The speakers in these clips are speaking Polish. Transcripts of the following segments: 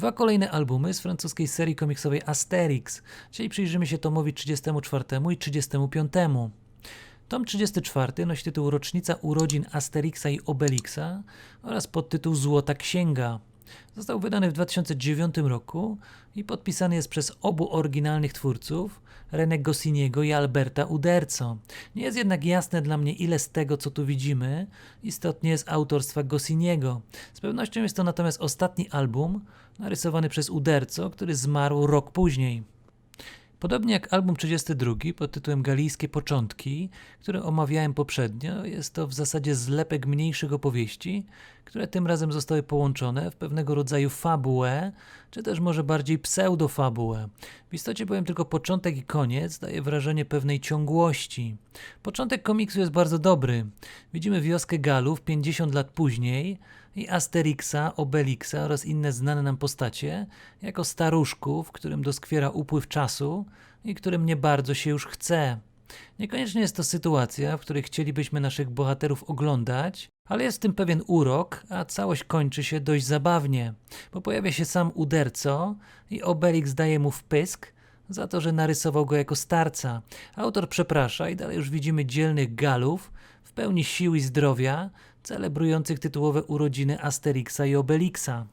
Dwa kolejne albumy z francuskiej serii komiksowej Asterix. Dzisiaj przyjrzymy się tomowi 34 i 35. Tom 34 nosi tytuł Rocznica urodzin Asterixa i Obelixa oraz podtytuł Złota Księga. Został wydany w 2009 roku i podpisany jest przez obu oryginalnych twórców, René Gosciniego i Alberta Uderzo. Nie jest jednak jasne dla mnie, ile z tego, co tu widzimy, istotnie jest autorstwa Gosciniego. Z pewnością jest to natomiast ostatni album narysowany przez Uderzo, który zmarł rok później. Podobnie jak album 32 pod tytułem Galijskie Początki, który omawiałem poprzednio, jest to w zasadzie zlepek mniejszych opowieści, które tym razem zostały połączone w pewnego rodzaju fabułę, czy też może bardziej pseudofabułę. W istocie byłem tylko początek i koniec, daje wrażenie pewnej ciągłości. Początek komiksu jest bardzo dobry. Widzimy wioskę Galów 50 lat później, i Asterixa, Obelixa oraz inne znane nam postacie, jako staruszków, którym doskwiera upływ czasu i którym nie bardzo się już chce. Niekoniecznie jest to sytuacja, w której chcielibyśmy naszych bohaterów oglądać, ale jest w tym pewien urok, a całość kończy się dość zabawnie, bo pojawia się sam Uderco i Obelix daje mu wpysk za to, że narysował go jako starca. Autor przeprasza i dalej już widzimy dzielnych galów w pełni sił i zdrowia, celebrujących tytułowe urodziny Asterixa i Obelixa.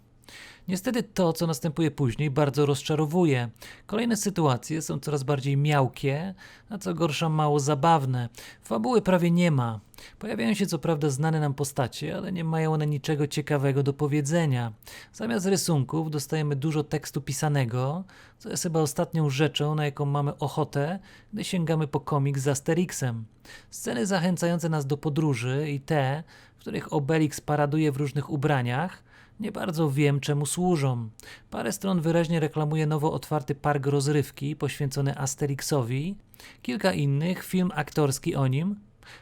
Niestety to, co następuje później, bardzo rozczarowuje. Kolejne sytuacje są coraz bardziej miałkie, a co gorsza mało zabawne. Fabuły prawie nie ma. Pojawiają się co prawda znane nam postacie, ale nie mają one niczego ciekawego do powiedzenia. Zamiast rysunków dostajemy dużo tekstu pisanego, co jest chyba ostatnią rzeczą, na jaką mamy ochotę, gdy sięgamy po komik z Asterixem. Sceny zachęcające nas do podróży i te, w których Obelix paraduje w różnych ubraniach, nie bardzo wiem, czemu służą. Parę stron wyraźnie reklamuje nowo otwarty park rozrywki poświęcony Asterixowi, kilka innych, film aktorski o nim,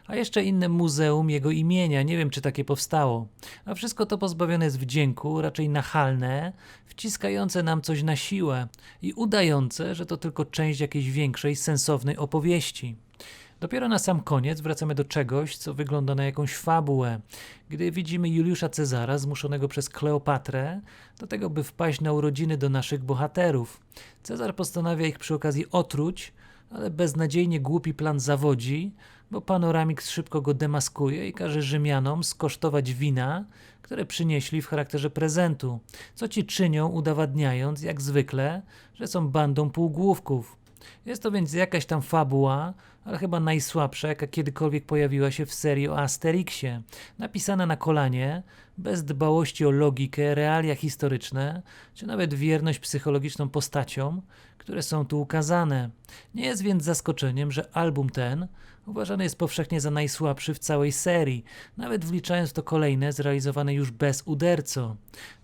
a jeszcze inne muzeum jego imienia, nie wiem czy takie powstało. A wszystko to pozbawione jest wdzięku, raczej nachalne, wciskające nam coś na siłę i udające, że to tylko część jakiejś większej, sensownej opowieści. Dopiero na sam koniec wracamy do czegoś, co wygląda na jakąś fabułę, gdy widzimy Juliusza Cezara zmuszonego przez Kleopatrę do tego, by wpaść na urodziny do naszych bohaterów. Cezar postanawia ich przy okazji otruć, ale beznadziejnie głupi plan zawodzi, bo Panoramix szybko go demaskuje i każe Rzymianom skosztować wina, które przynieśli w charakterze prezentu, co ci czynią udowadniając, jak zwykle, że są bandą półgłówków. Jest to więc jakaś tam fabuła, ale chyba najsłabsza, jaka kiedykolwiek pojawiła się w serii o Asterixie. Napisana na kolanie, bez dbałości o logikę, realia historyczne, czy nawet wierność psychologiczną postaciom, które są tu ukazane. Nie jest więc zaskoczeniem, że album ten uważany jest powszechnie za najsłabszy w całej serii, nawet wliczając to kolejne zrealizowane już bez uderco.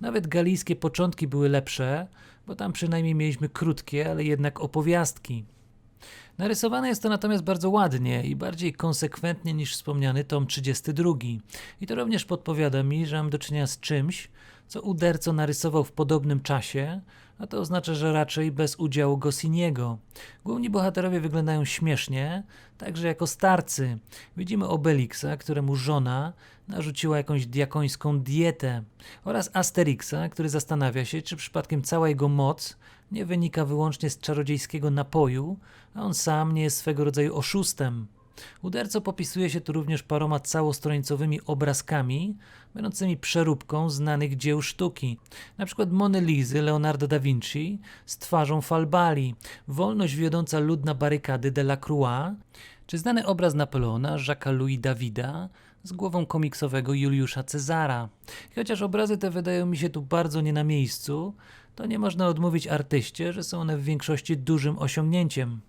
Nawet galijskie początki były lepsze, bo tam przynajmniej mieliśmy krótkie, ale jednak opowiastki. Narysowane jest to natomiast bardzo ładnie i bardziej konsekwentnie niż wspomniany tom 32. I to również podpowiada mi, że mam do czynienia z czymś, co Uderco narysował w podobnym czasie, a to oznacza, że raczej bez udziału Gosciniego. Główni bohaterowie wyglądają śmiesznie, także jako starcy. Widzimy Obelixa, któremu żona narzuciła jakąś diakońską dietę, oraz Asterixa, który zastanawia się, czy przypadkiem cała jego moc nie wynika wyłącznie z czarodziejskiego napoju, a on sam nie jest swego rodzaju oszustem. Uderco popisuje się tu również paroma całostrońcowymi obrazkami, będącymi przeróbką znanych dzieł sztuki, na przykład Monelizy Leonardo da Vinci z twarzą Falbali, wolność wiodąca lud na barykady Delacroix, czy znany obraz Napoleona Jacques'a Louis Davida z głową komiksowego Juliusza Cezara. chociaż obrazy te wydają mi się tu bardzo nie na miejscu, to nie można odmówić artyście, że są one w większości dużym osiągnięciem.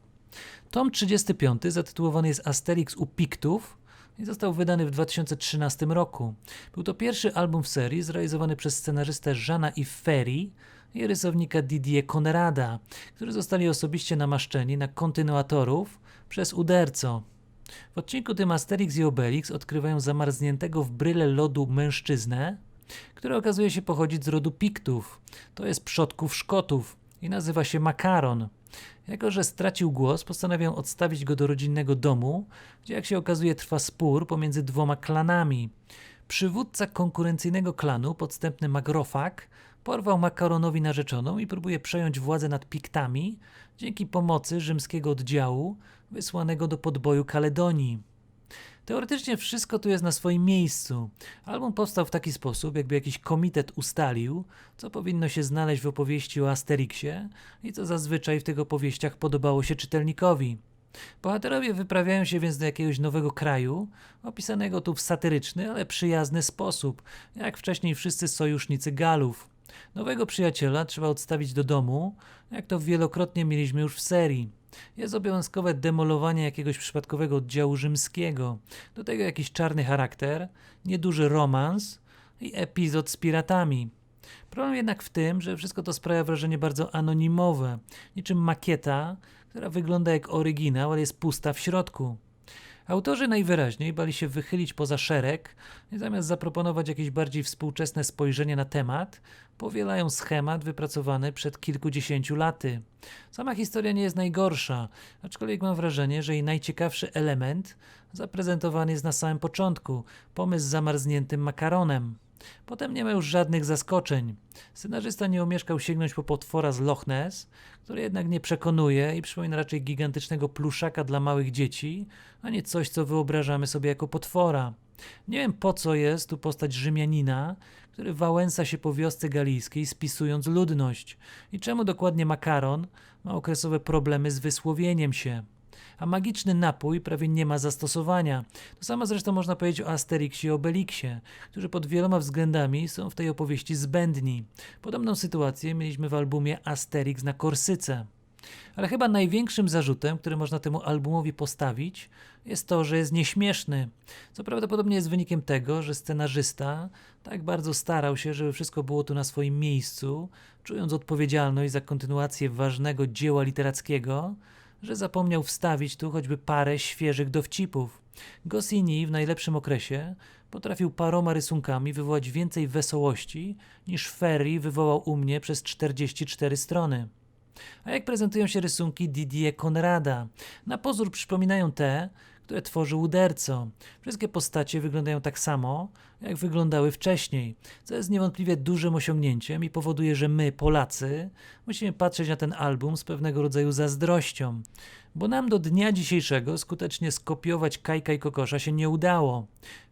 Tom 35 zatytułowany jest Asterix u Piktów i został wydany w 2013 roku. Był to pierwszy album w serii zrealizowany przez scenarzystę Żana i Ferry i rysownika Didier Conrada, którzy zostali osobiście namaszczeni na kontynuatorów przez Uderco. W odcinku tym Asterix i Obelix odkrywają zamarzniętego w bryle lodu mężczyznę, który okazuje się pochodzić z rodu Piktów, to jest przodków Szkotów i nazywa się Makaron. Jako, że stracił głos, postanawiam odstawić go do rodzinnego domu, gdzie jak się okazuje trwa spór pomiędzy dwoma klanami. Przywódca konkurencyjnego klanu, podstępny Magrofak, porwał Makaronowi narzeczoną i próbuje przejąć władzę nad Piktami dzięki pomocy rzymskiego oddziału wysłanego do podboju Kaledonii. Teoretycznie wszystko tu jest na swoim miejscu. Album powstał w taki sposób, jakby jakiś komitet ustalił, co powinno się znaleźć w opowieści o Asterixie i co zazwyczaj w tych opowieściach podobało się czytelnikowi. Bohaterowie wyprawiają się więc do jakiegoś nowego kraju, opisanego tu w satyryczny, ale przyjazny sposób, jak wcześniej wszyscy sojusznicy Galów. Nowego przyjaciela trzeba odstawić do domu, jak to wielokrotnie mieliśmy już w serii. Jest obowiązkowe demolowanie jakiegoś przypadkowego oddziału rzymskiego, do tego jakiś czarny charakter, nieduży romans i epizod z piratami. Problem jednak w tym, że wszystko to sprawia wrażenie bardzo anonimowe, niczym makieta, która wygląda jak oryginał, ale jest pusta w środku. Autorzy najwyraźniej bali się wychylić poza szereg i zamiast zaproponować jakieś bardziej współczesne spojrzenie na temat, powielają schemat wypracowany przed kilkudziesięciu laty. Sama historia nie jest najgorsza, aczkolwiek mam wrażenie, że jej najciekawszy element zaprezentowany jest na samym początku pomysł z zamarzniętym makaronem. Potem nie ma już żadnych zaskoczeń. Scenarzysta nie omieszkał sięgnąć po potwora z Loch Ness, który jednak nie przekonuje i przypomina raczej gigantycznego pluszaka dla małych dzieci, a nie coś, co wyobrażamy sobie jako potwora. Nie wiem po co jest tu postać Rzymianina, który wałęsa się po wiosce galijskiej spisując ludność i czemu dokładnie makaron ma okresowe problemy z wysłowieniem się a magiczny napój prawie nie ma zastosowania. To samo zresztą można powiedzieć o Asterixie i Obelixie, którzy pod wieloma względami są w tej opowieści zbędni. Podobną sytuację mieliśmy w albumie Asterix na Korsyce. Ale chyba największym zarzutem, który można temu albumowi postawić, jest to, że jest nieśmieszny. Co prawdopodobnie jest wynikiem tego, że scenarzysta tak bardzo starał się, żeby wszystko było tu na swoim miejscu, czując odpowiedzialność za kontynuację ważnego dzieła literackiego, że zapomniał wstawić tu choćby parę świeżych dowcipów. Goscinny w najlepszym okresie potrafił paroma rysunkami wywołać więcej wesołości niż Ferry wywołał u mnie przez 44 strony. A jak prezentują się rysunki Didier Conrada? Na pozór przypominają te, które tworzył Uderco. Wszystkie postacie wyglądają tak samo, jak wyglądały wcześniej, co jest niewątpliwie dużym osiągnięciem i powoduje, że my, Polacy, musimy patrzeć na ten album z pewnego rodzaju zazdrością, bo nam do dnia dzisiejszego skutecznie skopiować Kajka i Kokosza się nie udało.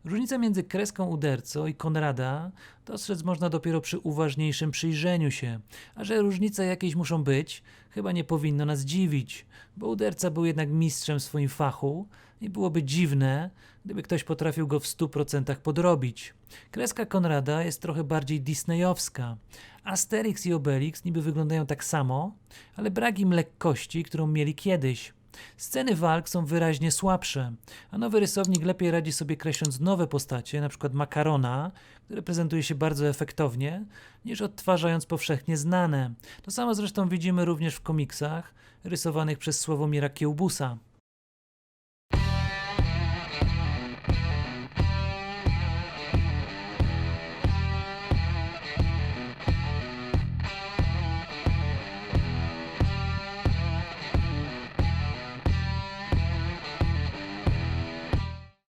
Różnicę między kreską Uderco i Konrada dostrzec można dopiero przy uważniejszym przyjrzeniu się, a że różnice jakieś muszą być, chyba nie powinno nas dziwić, bo Uderca był jednak mistrzem w swoim fachu i byłoby dziwne, gdyby ktoś potrafił go w 100% podrobić. Kreska Konrada jest trochę bardziej disneyowska. Asterix i Obelix niby wyglądają tak samo, ale brak im lekkości, którą mieli kiedyś. Sceny walk są wyraźnie słabsze, a nowy rysownik lepiej radzi sobie kreśląc nowe postacie, np. Makarona, który prezentuje się bardzo efektownie, niż odtwarzając powszechnie znane. To samo zresztą widzimy również w komiksach rysowanych przez Sławomira Kiełbusa.